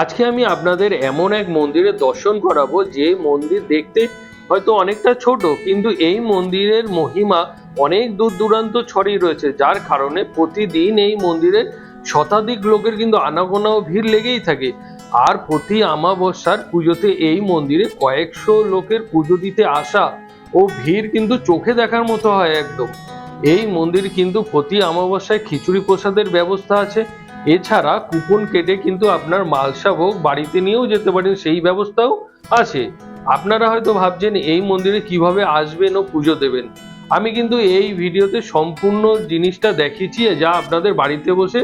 আজকে আমি আপনাদের এমন এক মন্দিরের দর্শন করাবো যে মন্দির দেখতে হয়তো অনেকটা ছোট, কিন্তু এই মন্দিরের মহিমা অনেক দূর দূরান্ত ছড়িয়ে রয়েছে, যার কারণে প্রতিদিন এই মন্দিরে শতাধিক লোকের কিন্তু আনাগোনা ও ভিড় লেগেই থাকে। আর প্রতি আমাবস্যার পুজোতে এই মন্দিরে কয়েকশো লোকের পুজো দিতে আসা ও ভিড় কিন্তু চোখে দেখার মতো হয় একদম। এই মন্দির কিন্তু প্রতি আমাবস্যায় খিচুড়ি প্রসাদের ব্যবস্থা আছে এছাড়া কুপন কেটে কিন্তু আপনার মালসা ভোগ বাড়িতে নিয়েও যেতে পারেন, সেই ব্যবস্থাও আছে। আপনারা হয়তো ভাবছেন, এই মন্দিরে কীভাবে আসবেন ও পুজো দেবেন? আমি কিন্তু এই ভিডিওতে সম্পূর্ণ জিনিসটা দেখিয়েছি, যা আপনাদের বাড়িতে বসে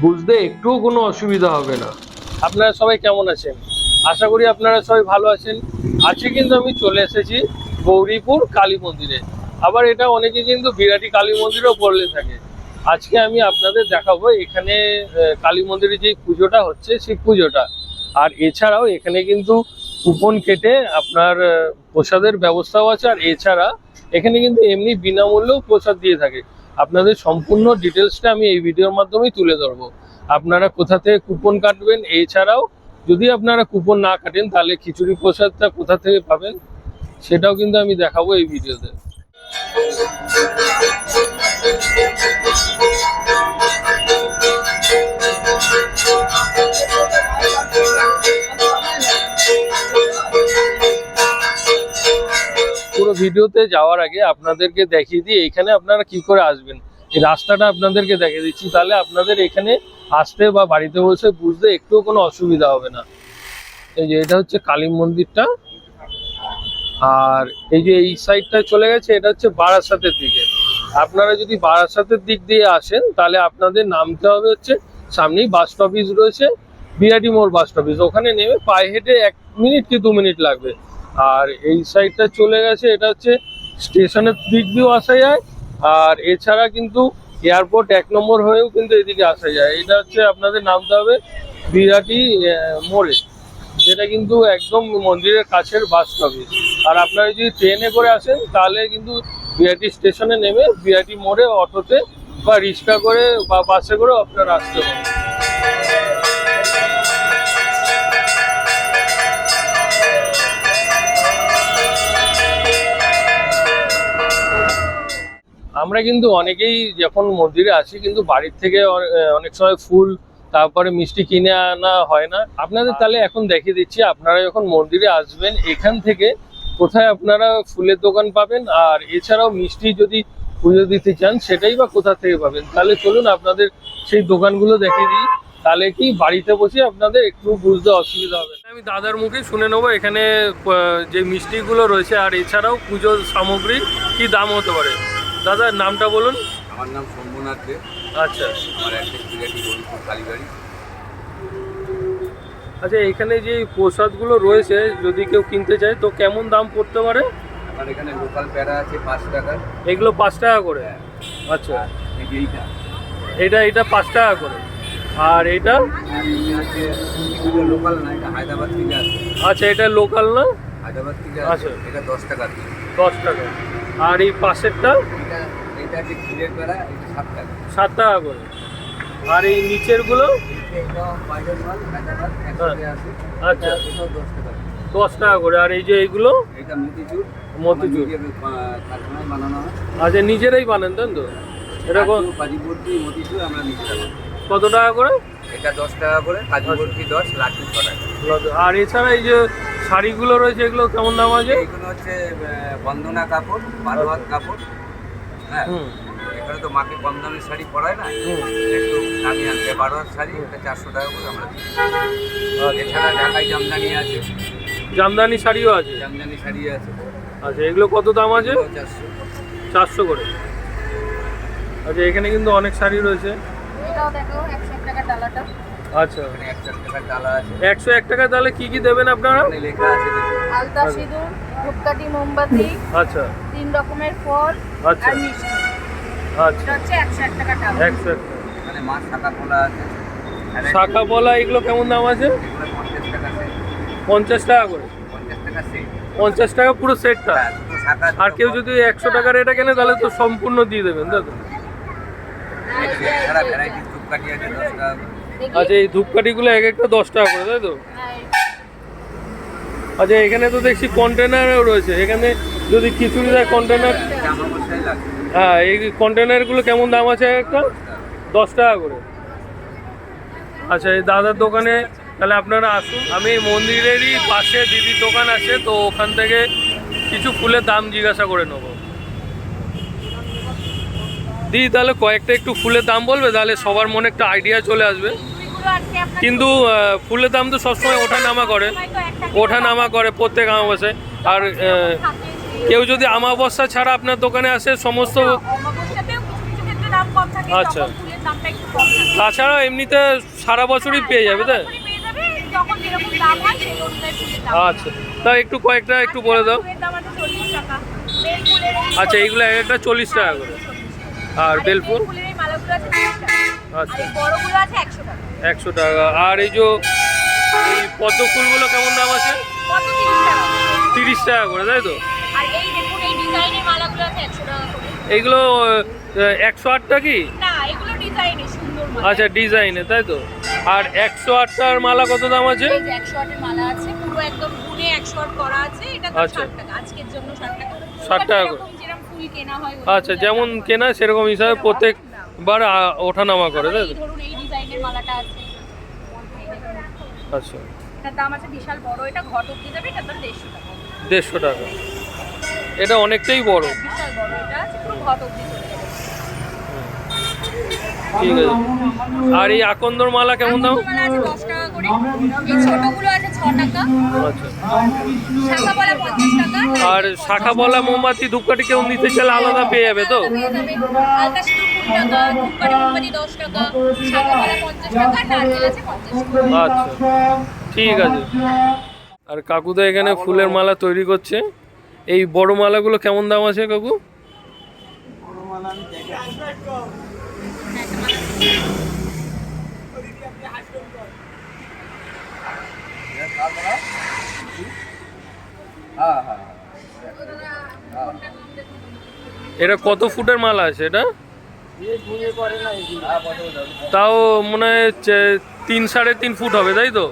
বুঝতে একটুও কোনো অসুবিধা হবে না। আপনারা সবাই কেমন আছেন? আশা করি আপনারা সবাই ভালো আছেন। আজকে কিন্তু আমি চলে এসেছি গৌরীপুর কালী মন্দিরে। আবার এটা অনেকে কিন্তু বিরাটি কালী মন্দিরও বলে থাকে। আজকে আমি আপনাদের দেখাবো এখানে কালী মন্দিরে যে পুজোটা হচ্ছে সেই পুজোটা। আর এছাড়াও এখানে কিন্তু কুপন কেটে আপনার প্রসাদের ব্যবস্থাও আছে। আর এছাড়া এখানে কিন্তু এমনি বিনামূল্যেও প্রসাদ দিয়ে থাকে। আপনাদের সম্পূর্ণ ডিটেলসটা আমি এই ভিডিওর মাধ্যমেই তুলে ধরবো। আপনারা কোথা থেকে কুপন কাটবেন, এছাড়াও যদি আপনারা কুপন না কাটেন, তাহলে খিচুড়ি প্রসাদটা কোথা থেকে পাবেন, সেটাও কিন্তু আমি দেখাবো এই ভিডিওতে। পুরো ভিডিওতে যাওয়ার আগে আপনাদেরকে দেখিয়ে দিই, এখানে আপনারা কি করে আসবেন? এই রাস্তাটা আপনাদেরকে দেখিয়ে দিচ্ছি। তাহলে আপনাদের এখানে আসতে বা বাড়িতে বসে বুঝতে একটুও কোনো অসুবিধা হবে না। এই যে এটা হচ্ছে কালী মন্দিরটা। আর এই যে এই সাইডটা চলে গেছে, এটা হচ্ছে বারাসাতের দিকে। আপনারা যদি বারাসাতের দিক দিয়ে আসেন, তাহলে আপনাদের নামতে হবে হচ্ছে, সামনেই বাস স্টপেজ রয়েছে বিরাটি মোড় বাস স্টপেজ ওখানে নেমে পায়ে হেঁটে এক মিনিট কি দু মিনিট লাগবে। আর এই সাইডটা চলে গেছে, এটা হচ্ছে স্টেশনের দিক দিয়েও আসা যায়, আর এছাড়া কিন্তু এয়ারপোর্ট এক নম্বর হয়েও কিন্তু এদিকে আসা যায়। এটা হচ্ছে আপনাদের নামতে হবে বিরাটি মোড়ে, যেটা কিন্তু একদম মন্দিরের কাছের বাস স্টপেজ আর আপনারা যদি ট্রেনে করে আসেন, তাহলে কিন্তু বিআরটি স্টেশনে নেমে বিআরটি মোড়ে অটোতে বা রিক্সা করে বা বাসে করে আপনারা আসতে পারেন আমরা কিন্তু অনেকেই যখন মন্দিরে আসি কিন্তু বাড়ির থেকে অনেক সময় ফুল, তারপরে মিষ্টি কিনে আনা হয় না। আপনাদের তাহলে এখন দেখিয়ে দিচ্ছি, আপনারা যখন মন্দিরে আসবেন, এখান থেকে কোথায় আপনারা ফুলের দোকান পাবেন? আর এছাড়াও মিষ্টি যদি পুজো দিতে চান সেটাই বা কোথা থেকে পাবেন? তাহলে চলুন আপনাদের সেই দোকানগুলো দেখিয়ে দিই। তাহলে কি বাড়িতে বসে আপনাদের একটু বুঝতে অসুবিধা হবে। আমি দাদার মুখে শুনে নেব এখানে যে মিষ্টিগুলো রয়েছে আর এছাড়াও পুজোর সামগ্রীর কি দাম হতে পারে? দাদার নামটা বলুন। আমার নাম শম্ভুনাথ দে। আচ্ছা। আমার একটা কালীবাড়ি। আচ্ছা এখানে যে প্রসাদগুলো রয়েছে যদি কেউ কিনতে চায় তো কেমন দাম পড়তে পারে? আমার এখানে লোকাল প্যারা আছে পাঁচ টাকা। এগুলো পাঁচ টাকা করে? আচ্ছা। এই যে এইটা। এটা এটা পাঁচ টাকা করে। আর এটা? লোকাল না এটা হায়দ্রাবাদ থেকে আচ্ছা এটা লোকাল না? হায়দ্রাবাদ থেকে আচ্ছা। এটা দশ টাকা দশ টাকা। আর এই পাশেরটা? এটা এটা হচ্ছে ক্ষীরের প্যারা এটা সাত টাকা। সাত টাকা করে। আর এই হায়দ্রাবাদ একসাথে আসে আচ্ছা। দশ টাকা করে। আর এই যে এইগুলো? এটা মতিচুর। হয়। আচ্ছা নিজেরাই বানান তাই তো? এরকম কত? টাকা করে? এটা দশ টাকা করে। কাজু আচ্ছা। দশ ছ টাকা। আর এছাড়া এই যে শাড়িগুলো রয়েছে এগুলো কেমন দাম আছে? এগুলো হচ্ছে বন্দনা কাপড় বারো হাত কাপড়। হ্যাঁ। এখানে তো মাকে কম দামের শাড়ি পরায় না। একটু দামি আনতে বারো হাত শাড়ি এটা চারশো টাকা করে আমরা দিই। আচ্ছা। এছাড়া ঢাকাই জামদানি আছে। জামদানি শাড়িও আছে? জামদানি শাড়ি আছে। আচ্ছা এগুলো কত দাম আছে? চারশো। চারশো করে। আচ্ছা এখানে কিন্তু অনেক শাড়ি রয়েছে। আচ্ছা। একশো আছে। একশো এক টাকা তাহলে কি কি দেবেন আপনারা? লেখা আছে আলতা সিঁদুর ধূপকাঠি মোমবাতি আচ্ছা। তিন রকমের ফল আচ্ছা। মিষ্টি। আচ্ছা। হচ্ছে একশো এক টাকা ডালা একশো এক এখানে মাছ শাখা খোলা আছে। শাখা বলা এগুলো কেমন দাম আছে? পঞ্চাশ টাকা পঞ্চাশ টাকা করে। পঞ্চাশ টাকা সেট পঞ্চাশ টাকা পুরো সেটটা হ্যাঁ, আর কেউ যদি একশো টাকার এটা কেনে তাহলে তো সম্পূর্ণ দিয়ে দেবেন টাকা। দেখি। আচ্ছা এই ধূপকাঠিগুলো এক একটা দশ টাকা করে তাই তো? হ্যাঁ, আচ্ছা এখানে তো দেখছি কন্টেনারও রয়েছে। এখানে যদি খিচুড়ি দেয় কন্টেনার হ্যাঁ এই কন্টেনারগুলো কেমন দাম আছে এক একটা? দশ টাকা করে। আচ্ছা এই দাদার দোকানে, তাহলে আপনারা আসুন। আমি মন্দিরেরই পাশে দিদির দোকান আছে, তো ওখান থেকে কিছু ফুলের দাম জিজ্ঞাসা করে নেব। দিদি, তাহলে কয়েকটা একটু ফুলের দাম বলবে? তাহলে সবার মনে একটা আইডিয়া চলে আসবে। কিন্তু ফুলের দাম তো সবসময় ওঠা নামা করে। ওঠা নামা করে প্রত্যেক আমাবস্যায় আর কেউ যদি আমাবস্যা ছাড়া আপনার দোকানে আসে সমস্ত আচ্ছা। তাছাড়া এমনিতে সারা বছরই পেয়ে যাবে তাই? সারা বছরই পেয়ে যাবে হয় দাম আচ্ছা। তা একটু কয়েকটা একটু বলে দাও। আচ্ছা এইগুলো এক একটা চল্লিশ টাকা করে। আর এই বেলফুল? বেল ফুলের এই মালাগুলো আছে তিরিশ টাকা। আচ্ছা। একশো টাকা। আর এই যে এই পদ্ম ফুলগুলো কেমন দাম আছে? তিরিশ টাকা করে তাই তো? আর এই দেখুন এই ডিজাইনের মালাগুলো আছে একশো টাকা করে। এইগুলো একশো আটটা কি? না এগুলো ডিজাইনে সুন্দর মালা। আচ্ছা ডিজাইনে তাই তো? আর একশো আটটার মালা কত দাম আছে? এই যে একশো আটের মালা আছে পুরো একদম গুনে একশো আট করা আছে এটা তো আচ্ছা। টাকা আজকের জন্য ষাট টাকা। 60 টাকা করে। যেরকম যেরকম ফুল কেনা হয় আচ্ছা যেমন কেনা সেরকম হিসাবে প্রত্যেকবার ওঠানামা করে তাই তো? ধরুন এই ডিজাইনের মালাটা আছে। আচ্ছা। এটার দাম আছে বিশাল বড় এটা অব্দি যাবে এটার দাম দেড়শো টাকা। দেড়শো টাকা। এটা অনেকটাই বড়। বিশাল বড় এটা পুরো ঘট অব্দি চলে যাবে ঠিক আছে। আর এই আকন্দর মালা কেমন দাম? আছে দশ টাকা করে। এই ছোটগুলো আছে ছ টাকা। আচ্ছা। টাকা। আর শাখা বলা মোমবাতি ধূপকাঠি কেউ নিতে চাইলে আলাদা পেয়ে যাবে তো? আলতা সিঁদুর কুড়ি টাকা ধূপকাঠি মোমবাতি দশ টাকা শাখাপালা পঞ্চাশ টাকা নারকেল আছে পঞ্চাশ টাকা। আচ্ছা। ঠিক আছে। আর কাকুদা এখানে ফুলের মালা তৈরি করছে। এই বড় মালাগুলো কেমন দাম আছে কাকু? এটা কত ফুটের মালা আছে এটা? তাও মনে হয় তিন সাড়ে তিন ফুট হবে, তাই তো?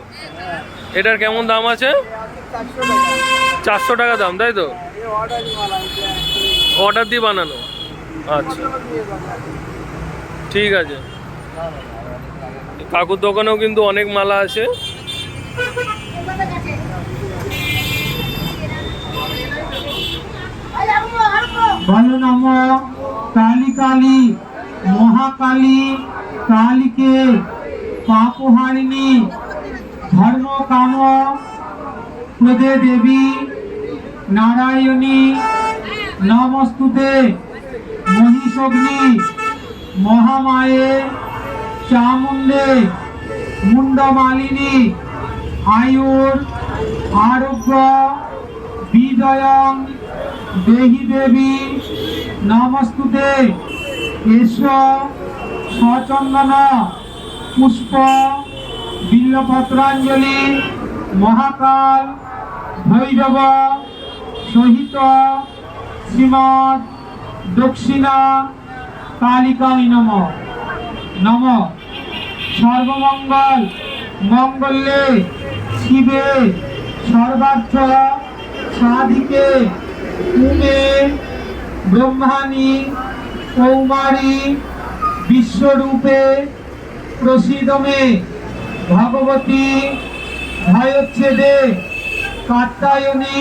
এটার কেমন দাম আছে? চারশো টাকা দাম, তাই তো? অর্ডার দিয়ে বানানো। আচ্ছা। ঠিক আছে। কাকুর দোকানেও কিন্তু অনেক মালা আছে। বলো কালী কালী, মহাকালী, কালীকে পাপহারিণী ধর্ম কাম প্রদে দেবী নারায়ণী, নমস্তুতে। মহিষগ্নি, মহামায়ে, চামুণ্ডে মুন্ডমালিনী আয়ুর, আরোগ্য বিজয়ং দেহি দেবী, নমস্তুতে। এস সচন্দন পুষ্প, বিল্লপত্রাঞ্জলি, মহাকাল, ভৈরব সহিত শ্রীমৎ দক্ষিণা কালিকাই নম। নম। সর্বমঙ্গল মঙ্গলে শিবে সর্বার্থ সাধিকে উমে ব্রহ্মাণী কৌমারী বিশ্বরূপে প্রসিদমে ভগবতী ভয়চ্ছেদে কাত্তায়নী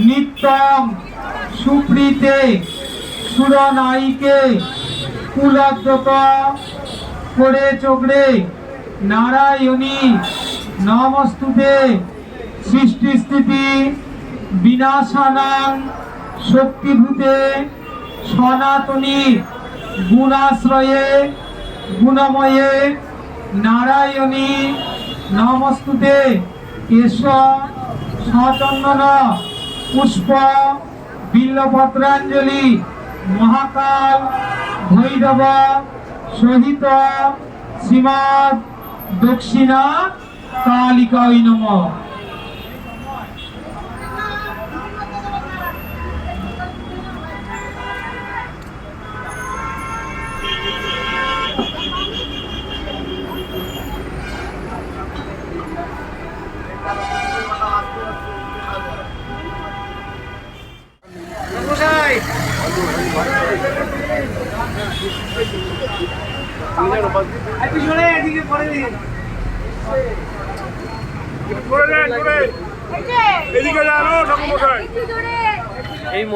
নিত্যং সুপ্রীতে সুরনায়িকে কুলদ্রত করে চোখড়ে নারায়ণী নমস্তুতে সৃষ্টি স্থিতি বিনাশানাং শক্তিভূতে সনাতনী গুণাশ্রয়ে গুণময়ে নারায়ণী নমস্তুতে কেশ সচন্দন পুষ্প বিল্লপত্রাঞ্জলি মহাকাল ভৈরব সহিত শ্রীমৎ দক্ষিণা কালিকাই নমঃ।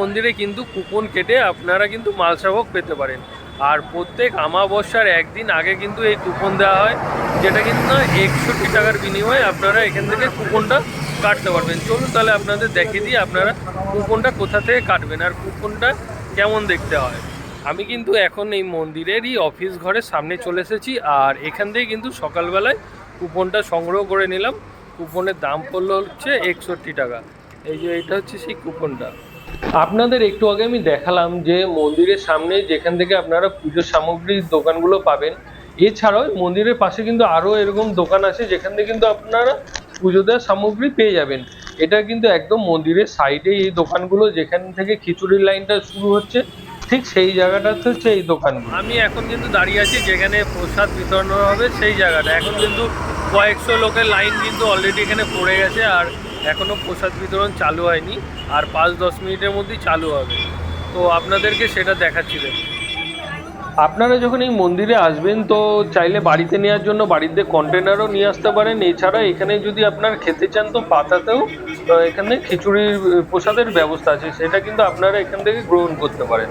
মন্দিরে কিন্তু কুপন কেটে আপনারা কিন্তু মালসাভোগ পেতে পারেন। আর প্রত্যেক আমাবস্যার একদিন আগে কিন্তু এই কুপন দেওয়া হয়, যেটা কিন্তু না একষট্টি টাকার বিনিময়ে আপনারা এখান থেকে কুপনটা কাটতে পারবেন। চলুন তাহলে আপনাদের দেখিয়ে দিই আপনারা কুপনটা কোথা থেকে কাটবেন আর কুপনটা কেমন দেখতে হয়। আমি কিন্তু এখন এই মন্দিরেরই অফিস ঘরের সামনে চলে এসেছি আর এখান থেকে কিন্তু সকালবেলায় কুপনটা সংগ্রহ করে নিলাম। কুপনের দাম পড়ল হচ্ছে একষট্টি টাকা। এই যে এটা হচ্ছে সেই কুপনটা। আপনাদের একটু আগে আমি দেখালাম যে মন্দিরের সামনে যেখান থেকে আপনারা পুজোর সামগ্রীর দোকানগুলো পাবেন, এছাড়াও মন্দিরের পাশে কিন্তু আরও এরকম দোকান আছে যেখান থেকে কিন্তু আপনারা পুজো দেওয়ার সামগ্রী পেয়ে যাবেন। এটা কিন্তু একদম মন্দিরের সাইডে এই দোকানগুলো যেখান থেকে খিচুড়ির লাইনটা শুরু হচ্ছে, ঠিক সেই জায়গাটাতে হচ্ছে এই দোকান আমি এখন কিন্তু দাঁড়িয়ে আছি যেখানে প্রসাদ বিতরণ হবে সেই জায়গাটা। এখন কিন্তু কয়েকশো লোকের লাইন কিন্তু অলরেডি এখানে পড়ে গেছে আর এখনও প্রসাদ বিতরণ চালু হয়নি, আর পাঁচ দশ মিনিটের মধ্যেই চালু হবে। তো আপনাদেরকে সেটা দেখাচ্ছিলেন আপনারা যখন এই মন্দিরে আসবেন, তো চাইলে বাড়িতে নেওয়ার জন্য বাড়িতে কন্টেনারও নিয়ে আসতে পারেন। এছাড়া এখানে যদি আপনার খেতে চান, তো পাতাতেও এখানে খিচুড়ির প্রসাদের ব্যবস্থা আছে। সেটা কিন্তু আপনারা এখান থেকে গ্রহণ করতে পারেন।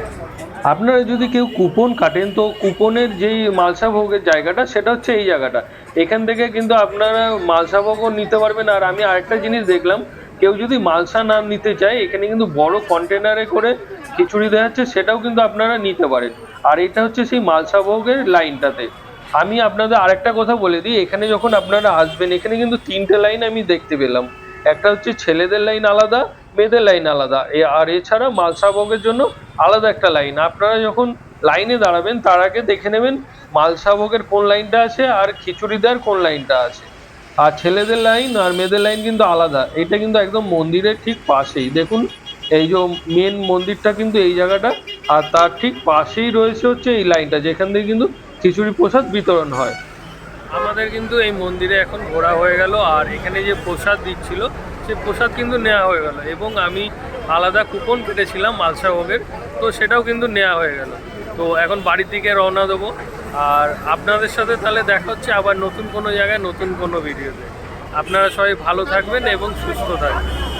আপনারা যদি কেউ কুপন কাটেন, তো কুপনের যেই মালসা ভোগের জায়গাটা, সেটা হচ্ছে এই জায়গাটা। এখান থেকে কিন্তু আপনারা মালসা ভোগও নিতে পারবেন। আর আমি আরেকটা জিনিস দেখলাম, কেউ যদি মালসা না নিতে চায়, এখানে কিন্তু বড় কন্টেনারে করে খিচুড়ি দেওয়া হচ্ছে, সেটাও কিন্তু আপনারা নিতে পারেন। আর এটা হচ্ছে সেই মালসা ভোগের লাইনটাতে। আমি আপনাদের আরেকটা কথা বলে দিই, এখানে যখন আপনারা আসবেন, এখানে কিন্তু তিনটে লাইন আমি দেখতে পেলাম। একটা হচ্ছে ছেলেদের লাইন আলাদা, মেয়েদের লাইন আলাদা। এ- আর এছাড়া মালসা ভোগের জন্য আলাদা একটা লাইন। আপনারা যখন লাইনে দাঁড়াবেন, তার আগে দেখে নেবেন মালসা ভোগের কোন লাইনটা আছে আর খিচুড়ি দেওয়ার কোন লাইনটা আছে। আর ছেলেদের লাইন আর মেয়েদের লাইন কিন্তু আলাদা। এটা কিন্তু একদম মন্দিরের ঠিক পাশেই। দেখুন, এই যে মেন মন্দিরটা কিন্তু এই জায়গাটা, আর তার ঠিক পাশেই রয়েছে হচ্ছে এই লাইনটা, যেখান থেকে কিন্তু খিচুড়ি প্রসাদ বিতরণ হয়। আমাদের কিন্তু এই মন্দিরে এখন ঘোরা হয়ে গেল, আর এখানে যে প্রসাদ দিচ্ছিল সে প্রসাদ কিন্তু নেওয়া হয়ে গেল। এবং আমি আলাদা কুপন কেটেছিলাম মালসা ভোগের, তো সেটাও কিন্তু নেওয়া হয়ে গেল। তো এখন বাড়ির দিকে রওনা দেবো। আর আপনাদের সাথে তাহলে দেখা হচ্ছে আবার নতুন কোনো জায়গায়, নতুন কোনো ভিডিওতে। আপনারা সবাই ভালো থাকবেন এবং সুস্থ থাকবেন।